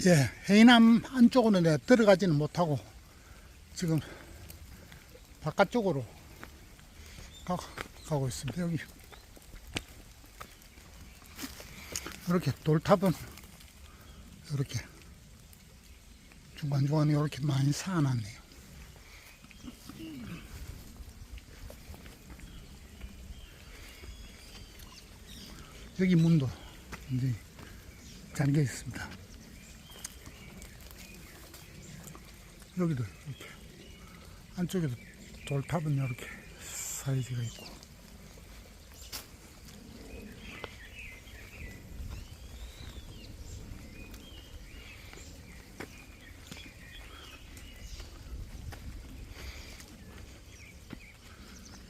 예, 해남 안쪽으로 내가 들어가지는 못하고 지금 바깥쪽으로 가, 가고 있습니다. 여기 이렇게 돌탑은 이렇게 중간중간에 이렇게 많이 쌓아놨네요. 여기 문도 이제 잠겨 있습니다. 여기도 이렇게 안쪽에도 돌탑은 이렇게 사이즈가 있고.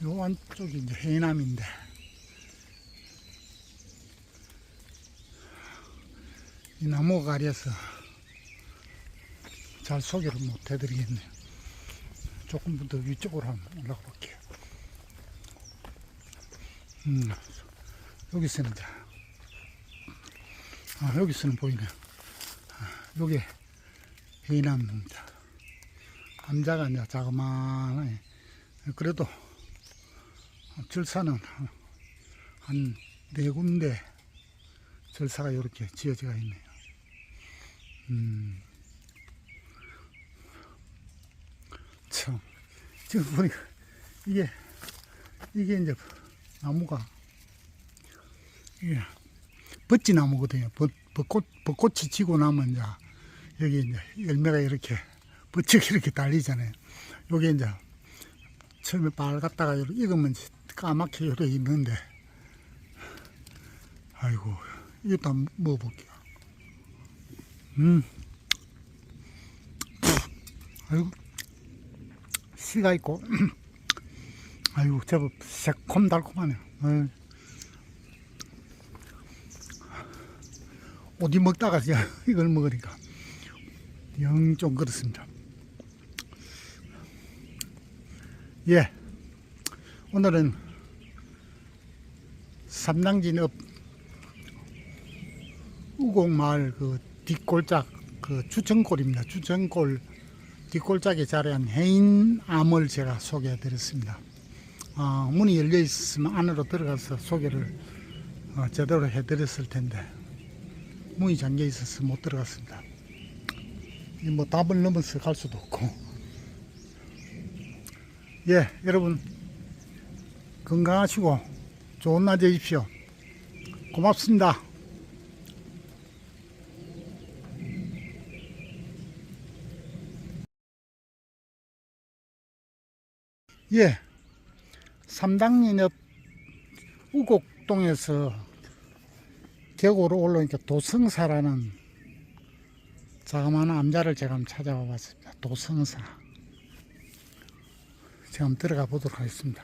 요 안쪽이 이제 해남인데. 이 나무가 가려서 잘 소개를 못 해드리겠네요. 조금 더 위쪽으로 한번 올라가 볼게요. 음, 여기서는 이제, 아, 여기서는 보이네요. 아, 요게 해남입니다. 감자가 이제 자그마하네. 그래도 절사는 한 네 군데 절사가 이렇게 지어져 있네요. 음. 지금 보니까 이게, 이게 이제 나무가, 이게 벚지 나무거든요. 벚, 벚꽃, 벚꽃이 지고 나면 이제 여기 이제 열매가 이렇게 벚지가 이렇게 달리잖아요. 요게 이제 처음에 빨갛다가 익으면 까맣게 이렇게 있는데, 아이고, 이것도 한번 먹어볼게요. 음. 아이고, 씨가 있고, 아이고, 제법 새콤달콤하네요. 어이. 어디 먹다가 이걸 먹으니까 영 좀 그렇습니다. 예. 오늘은 삼당진 읍 우곡마을 그 뒷골짝 그 주천골입니다. 주천골 뒷골짝에 자리한 해인암을 제가 소개해 드렸습니다. 아, 문이 열려 있으면 안으로 들어가서 소개를 어, 제대로 해 드렸을 텐데 문이 잠겨 있어서 못 들어갔습니다. 이뭐 답을 넘어서 갈 수도 없고 예 여러분 건강하시고 좋은 날 되십시오. 고맙습니다. 예, 삼당리 옆 우곡동에서 계곡으로 올라오니까 도성사라는 자그마한 암자를 제가 한번 찾아와 봤습니다. 도성사. 제가 한번 들어가 보도록 하겠습니다.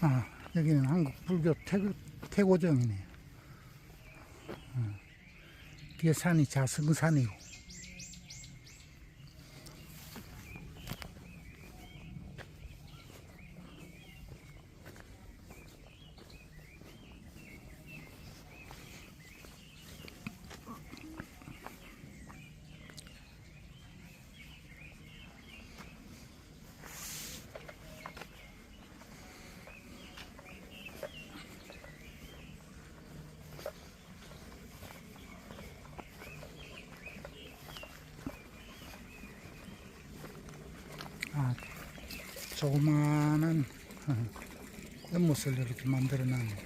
아, 여기는 한국 불교 태고, 태고정이네요. 어, 뒤에 산이 자승산이고. 조그마한 어, 연못을 이렇게 만들어 놨네요.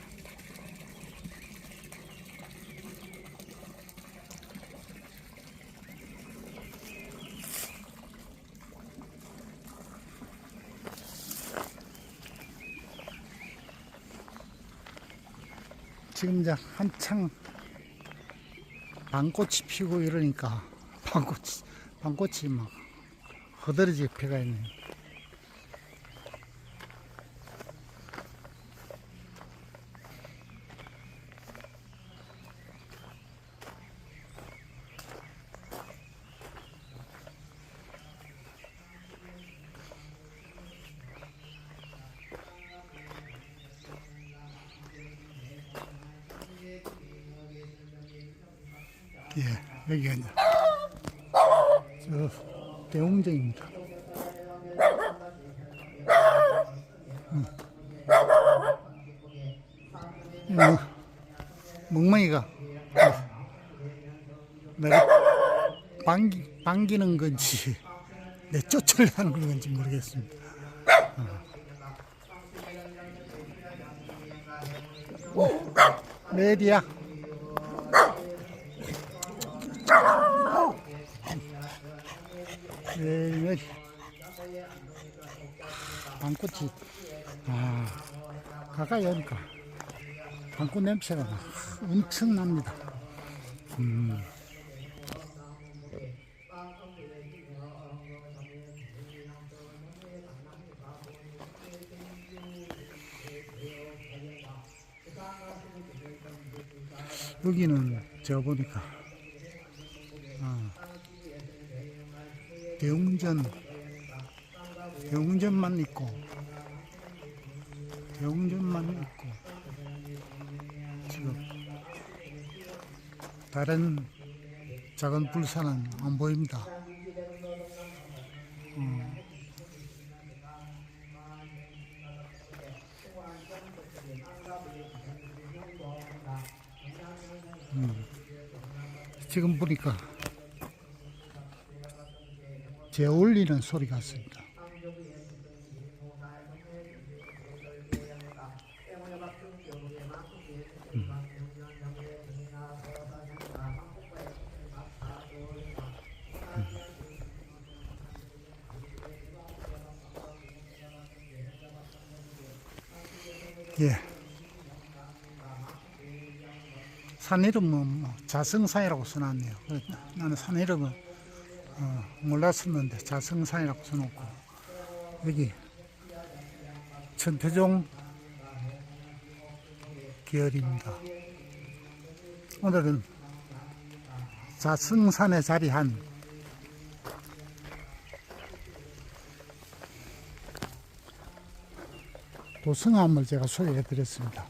지금 이제 한창 방꽃이 피고 이러니까 방꽃이 방꽃이 막 허드러지게 피가 있네요. 예, 여기가 이제 저 대웅정입니다. 음. 이 멍- 멍멍이가 내가 반기, 반기는 건지 내 쫓으려는 건지 모르겠습니다. 어. 메디야. 네, 방꽃이 아 가까이 오니까 방꽃 냄새가 막 엄청 납니다. 음. 여기는 저 보니까 대웅전 대웅전만 있고 대웅전만 있고 지금 다른 작은 불산은 안 보입니다. 어. 음. 지금 보니까 재 울리는 소리 같습니다. 예. 산 이름은 뭐 자성산이라고 써놨네요. 그래서 나는 산 이름은 어, 몰랐었는데 자성산이라고 써놓고 여기 천태종 계열입니다. 오늘은 자성산에 자리한 도성암을 제가 소개해 드렸습니다.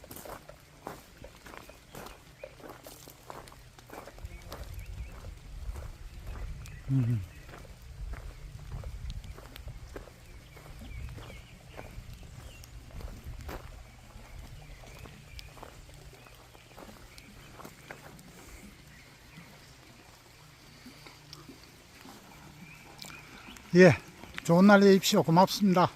예, 좋은 날 되십시오. 고맙습니다.